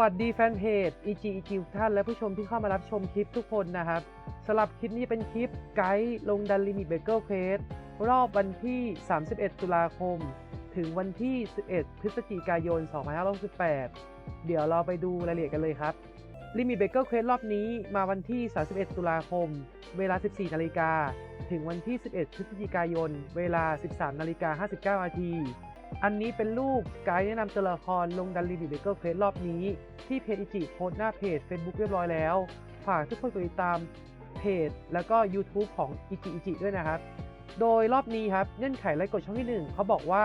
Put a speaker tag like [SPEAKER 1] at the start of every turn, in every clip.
[SPEAKER 1] วัสดีแฟนเพจ EG EG ทุกท่านและผู้ชมที่เข้ามารับชมคลิปทุกคนนะครับสำหรับคลิปนี้เป็นคลิปไกด์ลงดันลิมิตเบเกิลเควสรอบวันที่ 31 ตุลาคม ถึงวันที่ 11 พฤศจิกายน 2568 เดี๋ยวเราไปดูรายละเอียดกันเลยครับลิมิตเบเกิลเควสรอบนี้มาวันที่ 31 ตุลาคม เวลา 14 นาฬิกา ถึงวันที่ 11 พฤศจิกายน เวลา 13 นาฬิกา 59 นาที อันนี้เป็นรูปไกด์แนะนำตัวละครลงดันลิมิตเบเกอร์เควสรอบนี้ ที่เพจอิจิโพสหน้าเพจ Facebook เรียบร้อยแล้ว ฝากทุกคนกดติดตามเพจ แล้วก็ YouTube ของอิจิอิจิด้วยนะครับ โดยรอบนี้ครับเงื่อนไขและกฎช่องที่ 1 เขาบอกว่า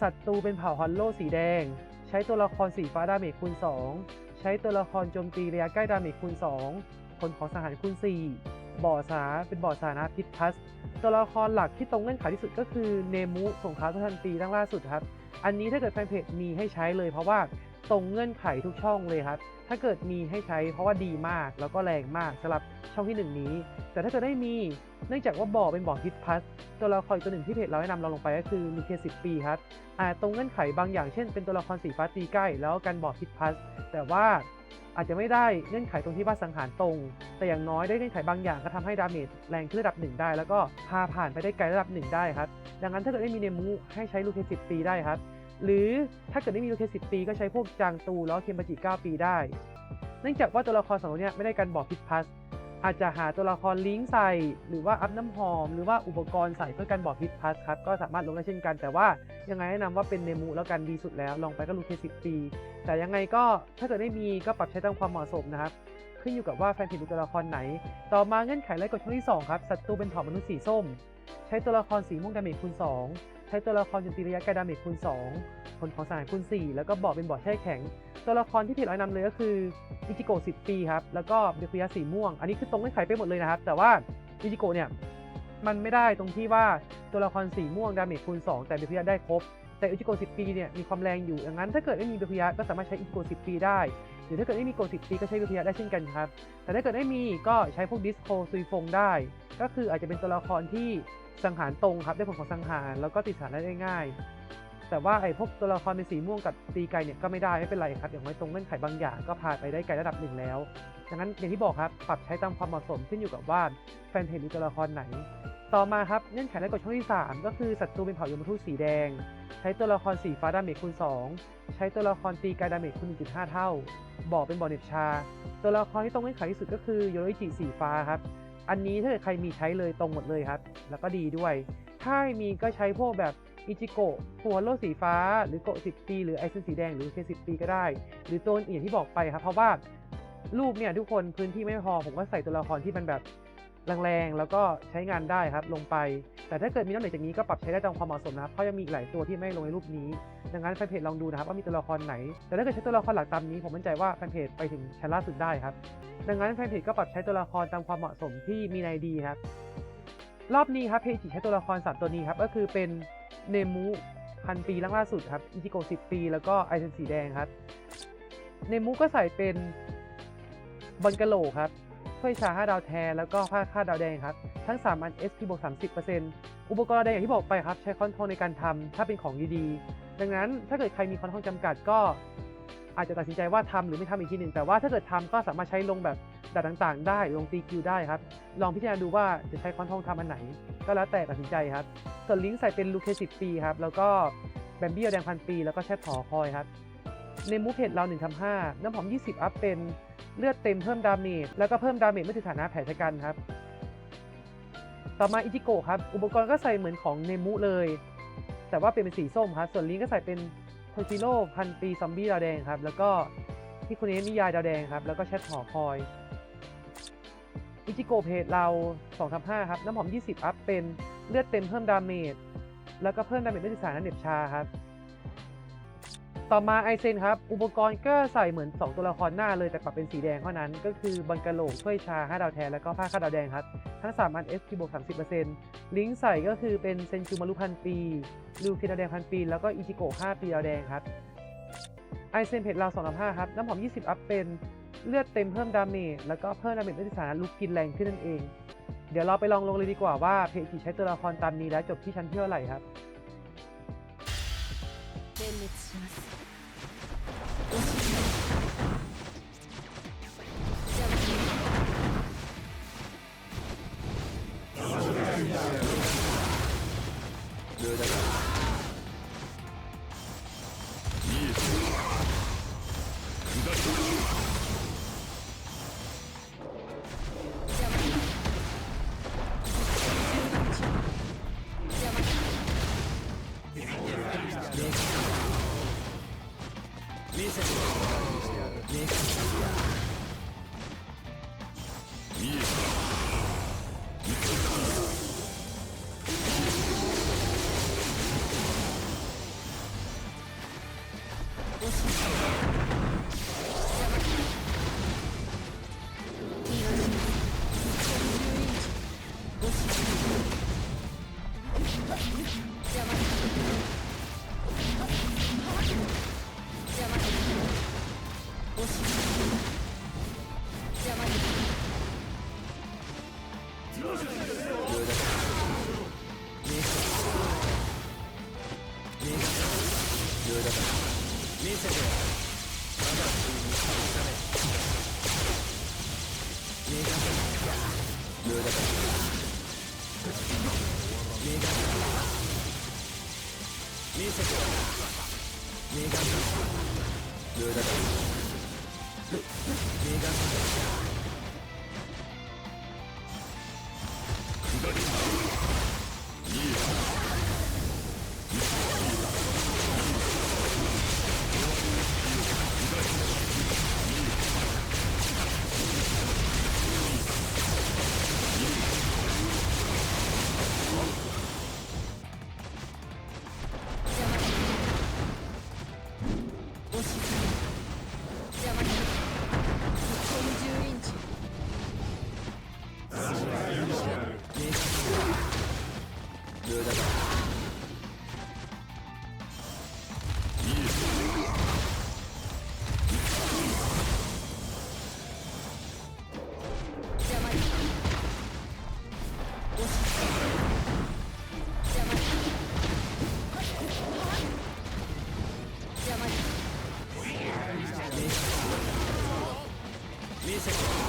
[SPEAKER 1] ศัตรูเป็นเผ่าฮอลโลสีแดง ใช้ตัวละครสีฟ้าดาเมจคูณ 2 ใช้ตัวละครโจมตีระยะใกล้ดาเมจคูณ 2 ผลของสังหารคูณ 4 บ่อสาเป็นบ่อสานะพิทัสตัวละครหลักที่ตรงเงื่อนไขที่สุดก็คือเนมุสงครามทันตีตั้งล่าสุดครับ อันนี้ถ้าเกิดแฟนเพจมีให้ใช้เลยเพราะว่า ตรงเงื่อนไขทุกช่องเลยครับ ถ้าเกิดมีให้ใช้เพราะว่าดีมากแล้วก็แรงมากสำหรับช่องที่ 1 นี้ แต่ถ้าเกิดได้มีเนื่องจากว่าบ่อเป็นบ่อฮิตพัสตัวละครอีกตัวหนึ่งที่เพจเราแนะนำเราลงไปก็คือลูเคสิบปีครับอาจตรงเงื่อนไขบางอย่างเช่นเป็นตัวละครสีฟ้าตีใกล้ แล้วกันบ่อฮิตพัสแต่ว่าอาจจะไม่ได้เงื่อนไขตรงที่ว่าสังหารตรง แต่อย่างน้อยได้เงื่อนไขบางอย่างก็ทำให้ดาเมจแรงขึ้นระดับหนึ่งได้ แล้วก็พาผ่านไปได้ไกลระดับหนึ่งได้ครับ ดังนั้นถ้าเกิดไม่มีเนมูให้ใช้ลูเคสิบปีได้ครับ หรือถ้าเกิดไม่มีลูเคสิบปีก็ใช้พวกจางตูแล้วเคมบจิ9ปีได้ เนื่องจากว่าตัวละครสองตัวนี้ไม่ได้การบอกพิษพัสอาจจะหาตัวละครลิงก์ใส่ หรือว่าอัพน้ำหอม หรือว่าอุปกรณ์ใส่เพื่อการบอกพิษพัสครับ ก็สามารถลงได้เช่นกัน แต่ว่ายังไงแนะนำว่าเป็นเนมูแล้วกันดีสุดแล้ว ลองไปก็ลูเคสิปี แต่ยังไงก็ถ้าเกิดไม่มีก็ปรับใช้ตามความเหมาะสมนะครับ ขึ้นอยู่กับว่าแฟนเพจดูตัวละครไหน ต่อมาเงื่อนไขและกฎช่องที่ 2 ครับศัตรูเป็นเผ่ามนุษย์สีส้ม ใช้ตัวละครสีม่วงดาเมจคูณ2 ช้ตัวละครโจมตีระยะไกลดาเมจคูณ2 ผลของสหารคูณ 4 แล้วก็บอกเป็นบอดแช่แข็ง ตัวละครที่เพจร้อยนำเลยก็คืออิจิโกะ10 ปีครับ แล้วก็เบคุยะสีม่วง อันนี้คือตรงเงื่อนไขไปหมดเลยนะครับ แต่ว่าอิจิโกะเนี่ยมันไม่ได้ตรงที่ว่าตัวละครสีม่วงดาเมจคูณ 2 แต่เบคุยะได้ครบ แต่อิจิโกะ10 ปีเนี่ยมีความแรงอยู่ดังนั้นถ้าเกิดไม่มีเบคุยะก็สามารถใช้อิจิโกะ10 ปีได้หรือถ้าเกิดไม่มีโก10ปีก็ใช้เบคุยะได้เช่นกันครับ แต่ถ้าเกิดไม่มีก็ใช้พวกดิสโคซุยฟงได้ ก็คืออาจจะเป็นตัวละครที่สังหารตรงครับได้ผลของสังหารแล้วก็ติดสารได้ง่าย แต่ว่าไอ้พวกตัวละครเป็นสีม่วงกับตีไกลเนี่ยก็ไม่ได้ไม่เป็นไรครับ อย่างน้อยตรงเงื่อนไขบางอย่างก็พาไปได้ไกลระดับหนึ่งแล้วดังนั้นอย่างที่บอกครับปรับใช้ตามความเหมาะสมขึ้นอยู่กับว่าแฟนเพจมีตัวละครไหน ต่อมาครับเงื่อนไขและกฎช่องที่ 3 ก็คือศัตรูเป็นเผ่ายมทูตสีแดง ใช้ตัวละครสีฟ้าดาเมจคูณ 2 ใช้ตัวละครตีไกลดาเมจคูณ 1.5 เท่าบอกเป็นบอเน็ตชา ตัวละครที่ตรงเงื่อนไขที่สุดก็คือโยโรอิจิสีฟ้าครับอันนี้ถ้าเกิดใครมีใช้เลยตรงหมดเลยครับ แล้วก็ดีด้วย ถ้ามีก็ใช้พวกแบบ อิจิโกะหัวโลสีฟ้า หรือโกะ10ปีหรือไอซ์สีแดงหรือเค10ปีก็ได้ หรือตัวอื่นที่บอกไปครับ เพราะว่ารูปเนี่ยทุกคนพื้นที่ไม่พอ ผมก็ใส่ตัวละครที่มันแบบแรงๆแล้วก็ใช้งานได้ครับลงไป แต่ถ้าเกิดมีนอกเหนือจากนี้ก็ปรับใช้ได้ตามความเหมาะสมนะครับเพราะยังมีหลายตัวที่ไม่ลงในรูปนี้ ดังนั้นแฟนเพจลองดูนะครับว่ามีตัวละครไหน แต่ถ้าเกิดใช้ตัวละครหลักตามนี้ ผมมั่นใจว่าแฟนเพจไปถึงชั้นล่าสุดได้ครับ ดังนั้นแฟนเพจก็ปรับใช้ตัวละครตามความเหมาะสมที่มีในดีครับ รอบนี้ครับเพจใช้ตัวละครสามตัวนี้ครับก็คือเป็น เนมูพันปีล่าสุดครับอิจิโกะสิบปี แล้วก็ไอเซนสีแดงครับ เนมูก็ใส่เป็นบอลกะโหลครับถ้วยชา5ดาวแทนแล้วก็ผ้าคาดดาวแดงครับ ทั้ง 3 อัน SP บวก 30%อุปกรณ์แดงอย่างที่บอกไปครับ ใช้คอนโทรลในการทำถ้าเป็นของดีๆ ดังนั้นถ้าเกิดใครมีคอนโทรลจำกัดก็อาจจะตัดสินใจว่าทำหรือไม่ทำอีกทีหนึ่งแต่ว่าถ้าเกิดทำก็สามารถใช้ลงแบบ ดัดต่างๆ ได้ลงตีคิวได้ครับ ลองพิจารณาดูว่าจะใช้คอนทรลทำอันไหน ก็แล้วแต่ตัดสินใจครับ ส่วนลิงก์ใส่เป็นลูเคสิบปีครับ แล้วก็แบมบี้แดงพันปี แล้วก็แชทหอคอยครับ ในมูฟเพจเรา1ทำ5น้ำหอม 20 อัพเป็นเลือดเต็มเพิ่มดาเมจ แล้วก็เพิ่มดาเมจเมื่อถึงฐานะแผลชะกันครับ ต่อมาอิจิโกะครับ อุปกรณ์ก็ใส่เหมือนของเนมุเลย แต่ว่าเป็นเป็นสีส้มครับ ส่วนลิงก็ใส่เป็นโทชิโร่พันปีซอมบี้ดาวแดงครับ แล้วก็ที่คุณเอนิยายดาวแดงครับ แล้วก็แชทหอคอย อิจิโกเพจเรา2ทำ5ครับ น้ำหอม 20 อัพเป็นเลือดเต็มเพิ่มดาเมจ แล้วก็เพิ่มดาเมจเมื่อถึงฐานเหน็บชาครับ ต่อมาไอเซนครับ อุปกรณ์ก็ใส่เหมือน 2 ตัวละครหน้าเลยแต่ปรับเป็นสีแดงเท่านั้น ก็คือบังกะโหลกถ้วยชา 5 ดาวแทน แล้วก็ผ้าคาดดาวแดงครับ ทั้ง 3 อัน SP บวก 30%ลิงก์ใส่ก็คือเป็นเซนจูมารุพันปีลูเคดาวแดงพันปี แล้วก็อิจิโก5ปีดาวแดงครับไอเซนเพจเรา2 5ครับ น้ำหอม 20 อัพเป็น เลือดเต็มเพิ่มดาเมจแล้วก็เพิ่มดาเมจด้วยสถานะลุกกินแรงขึ้นนั่นเอง เดี๋ยวเราไปลองลงเลยดีกว่าว่าเพจที่ใช้ตัวละครตามนี้แล้วจบที่ชั้นที่เท่าไหร่ครับ
[SPEAKER 2] 点滅します
[SPEAKER 1] おし邪魔に上だ名刺名刺 내가 가르쳐. 無駄だ見せて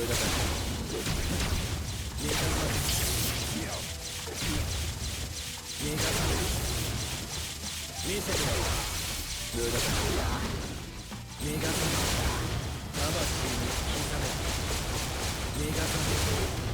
[SPEAKER 1] 容だから。見せてやる無駄だ逃がさない魂に刻め逃がさない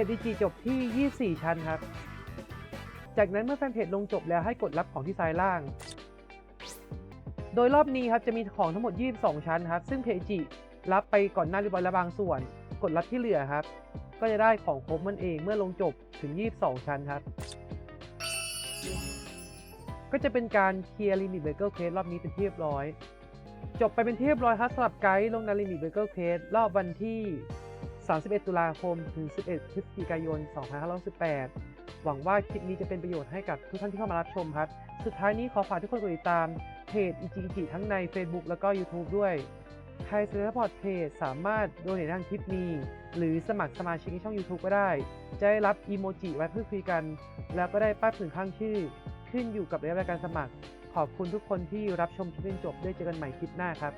[SPEAKER 1] เพจ DG จบที่ 24 ชั้นครับ จากนั้นเมื่อแฟนเพจลงจบแล้วให้กดรับของที่ซ้ายล่าง โดยรอบนี้ครับจะมีของทั้งหมด 22 ชั้นครับ ซึ่งเพจ DG รับไปก่อนหน้าเรียบร้อยแล้วบางส่วน กดรับที่เหลือครับ ก็จะได้ของครบมันเองเมื่อลงจบถึง 22 ชั้นครับ ก็จะเป็นการเคลียร์ลิมิตเบเกอร์เคสรอบนี้เป็นที่เรียบร้อย จบไปเป็นที่เรียบร้อยครับสำหรับไกด์ลงในลิมิตเบเกอร์เคสรอบวันที่ 31 ตุลาคม ถึง 11 พฤศจิกายน 2518 หวังว่าคลิปนี้จะเป็นประโยชน์ให้กับทุกท่านที่เข้ามารับชมครับ สุดท้ายนี้ขอฝากทุกคนกดติดตามเพจอิจิอิจิทั้งใน Facebook แล้วก็ YouTube ด้วย ใครสนใจซัพพอร์ตเพจสามารถโดเนททางคลิปนี้ หรือสมัครสมาชิกในช่อง YouTube ก็ได้ จะได้รับอีโมจิไว้พื่อคุยกัน แล้วก็ได้ป้ายผืนข้างชื่อ ขึ้นอยู่กับระยะเวลาการสมัคร ขอบคุณทุกคนที่รับชมคลิปจนจบได้เจอกันใหม่คลิปหน้าครับ